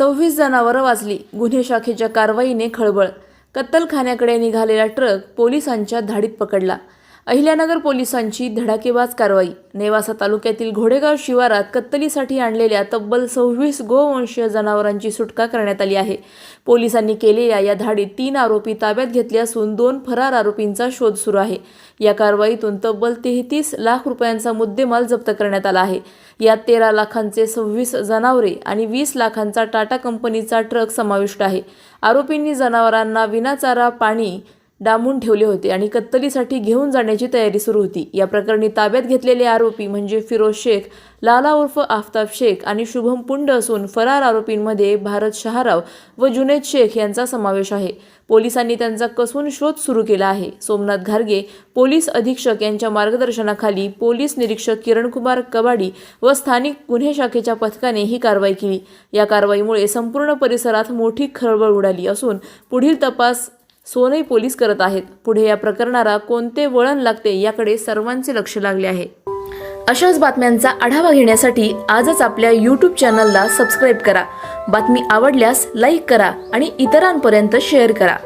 सव्वीस जनावरं वाचली. गुन्हे शाखेच्या कारवाईने खळबळ. कत्तलखान्याकडे निघालेला ट्रक पोलिसांच्या धाडीत पकडला. अहिल्यानगर पोलिसांची धडाकेबाज कारवाई. नेवासा तालुक्यातील घोडेगाव शिवारात कत्तलीसाठी आणलेल्या तब्बल सव्वीस गोवंशीय जनावरांची सुटका करण्यात आली आहे. पोलिसांनी केलेल्या या धाडीत तीन आरोपी ताब्यात घेतले असून दोन फरार आरोपींचा शोध सुरू आहे. या कारवाईतून तब्बल तेहतीस लाख रुपयांचा मुद्देमाल जप्त करण्यात आला आहे. यात तेरा लाखांचे सव्वीस जनावरे आणि वीस लाखांचा टाटा कंपनीचा ट्रक समाविष्ट आहे. आरोपींनी जनावरांना विनाचारा पाणी डांबून ठेवले होते आणि कत्तलीसाठी घेऊन जाण्याची तयारी सुरू होती. या प्रकरणी ताब्यात घेतलेले आरोपी म्हणजे फिरोज शेख लाला उर्फ आफताब शेख आणि शुभम पुंड असून फरार आरोपींमध्ये भारत शहाराव व जुनेद शेख यांचा समावेश आहे. पोलिसांनी त्यांचा कसून शोध सुरू केला आहे. सोमनाथ घारगे पोलीस अधीक्षक यांच्या मार्गदर्शनाखाली पोलीस निरीक्षक किरणकुमार कबाडी व स्थानिक गुन्हे शाखेच्या पथकाने ही कारवाई केली. या कारवाईमुळे संपूर्ण परिसरात मोठी खळबळ उडाली असून पुढील तपास सोनई पोलीस करत आहेत. पुढे या प्रकरणाला कोणते वळण लागते याकडे सर्वांचे लक्ष लागले आहे. अशाच बातम्यांचा आढावा घेण्यासाठी आजच आपल्या यूट्यूब चॅनलला सबस्क्राईब करा. बातमी आवडल्यास लाईक करा आणि इतरांपर्यंत शेअर करा.